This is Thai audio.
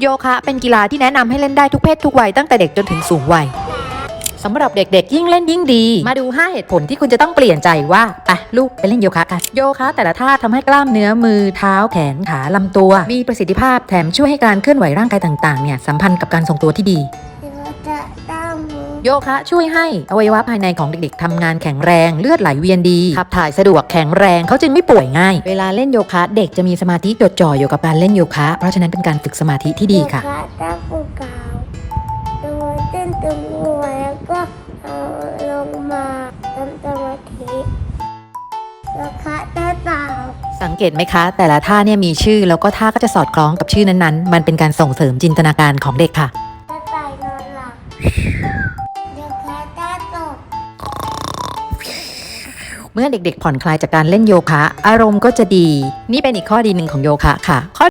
โยคะเป็นกีฬาที่แนะนำให้เล่นได้ทุกเพศทุกวัยตั้งแต่เด็กจนถึงสูงวัยสำหรับเด็กๆ ยิ่งเล่นยิ่งดี มาดู 5 เหตุผลที่คุณจะต้องเปลี่ยนใจว่าไปลูกไปเล่นโยคะกัน โยคะแต่ละท่าทำให้กล้ามเนื้อมือเท้าแขนขาลำตัว มีประสิทธิภาพแถมช่วยให้การเคลื่อนไหวร่างกายต่างๆเนี่ยสัมพันธ์กับการทรงตัวที่ดี โยคะช่วยให้อวัยวะภายในของเด็กๆทำงานแข็งแรงเลือดไหลเวียนดีขับถ่ายสะดวกแข็งแรงเขาจึงไม่ป่วยง่าย เวลาเล่นโยคะเด็กจะมีสมาธิจดจ่ออยู่กับการเล่นโยคะ เพราะฉะนั้นเป็นการฝึกสมาธิที่ดีค่ะโยตั้งปูกาวตัวเต้นตึงหัวแล้วก็เอาลงมาทำสมาธิโยคะได้เปล่าสังเกตไหมคะ แต่ละท่าเนี่ยมีชื่อแล้วก็ท่าก็จะสอดคล้องกับชื่อนั้นๆ มันเป็นการส่งเสริมจินตนาการของเด็กค่ะ หลับโยคะได้ตกเมื่อเด็กๆผ่อนคลายจากการเล่นโยคะ อารมณ์ก็จะดี นี่เป็นอีกข้อดีหนึ่งของโยคะค่ะข้อ